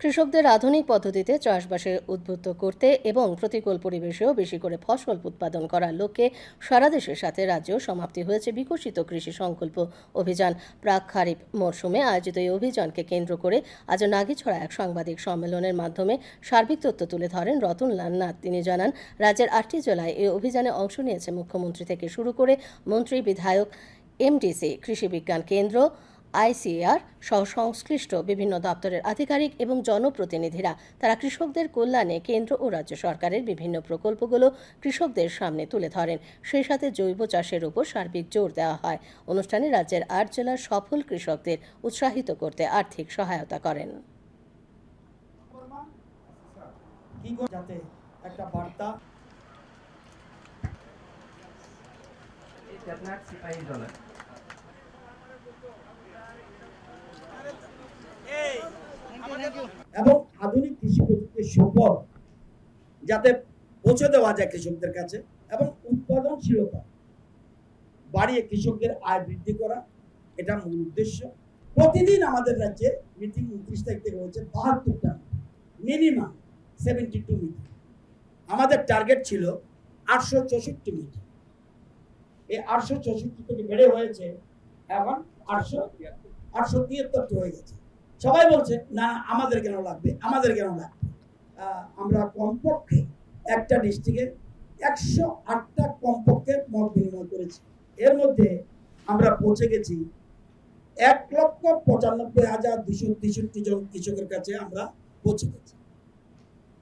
কৃষকদের আধুনিক পদ্ধতিতে চাষবাসে উদ্বুদ্ধ করতে এবং প্রতিকূল পরিবেশেও বেশি করে ফসল উৎপাদন করার লক্ষ্যে সারা দেশের সাথে রাজ্যেও সমাপ্তি হয়েছে বিকশিত কৃষি সংকল্প অভিযান। প্রাক খারিফ মরশুমে আয়োজিত এই অভিযানকে কেন্দ্র করে আজ নাগিছড়া এক সাংবাদিক সম্মেলনের মাধ্যমে সার্বিক তথ্য তুলে ধরেন রতনলাল নাথ। তিনি জানান, রাজ্যের আটটি জেলায় এই অভিযানে অংশ নিয়েছে মুখ্যমন্ত্রী থেকে শুরু করে মন্ত্রী, বিধায়ক, এমডিসি, কৃষি বিজ্ঞান কেন্দ্র আইসিআর সহ সংশ্লিষ্ট বিভিন্ন দপ্তরের আধিকারিক এবং জনপ্রতিনিধিরা তারা কৃষকদের কল্যাণে কেন্দ্র ও রাজ্য সরকারের বিভিন্ন প্রকল্পগুলো কৃষকদের সামনে তুলে ধরেন। সেই সাথে জৈব চাষের উপর সার্বিক জোর দেওয়া হয়। অনুষ্ঠানে রাজ্যের আট জেলার সফল কৃষকদের উৎসাহিত করতে আর্থিক সহায়তা করেন। একটা বার্তা আপনার সিপাহী ডলার এবং আধুনিক সুফল যাতে পৌঁছে দেওয়া যায় কৃষকদের কাছে এবং উৎপাদনশীলতা বাড়িয়ে কৃষকদের আয় বৃদ্ধি করা, এটা মূল উদ্দেশ্য। প্রতিদিন আমাদের রাজ্যে মিটিং উনত্রিশ তারিখ থেকে হচ্ছে বাহাত্তরটা মিনিমাম সেভেন্টি টু মিটিং আমাদের টার্গেট ছিল আটশো চৌষট্টি মিটিং এই আটশো চৌষট্টি থেকে বেড়ে হয়েছে এখন আটশো আটশো তিয়াত্তরটি হয়ে গেছে। সবাই বলছে, না, আমাদের কেন লাগবে? আমাদের কেন লাগবে? আমরা কমপক্ষে একটা ডিস্ট্রিক্টে একশো আটটা কমপক্ষে মত বিনিময় করেছি। এর মধ্যে আমরা পৌঁছে গেছি এক লক্ষ পঁচানব্বই হাজার দুশো তেষট্টি জন কৃষকের কাছে আমরা পৌঁছে গেছি।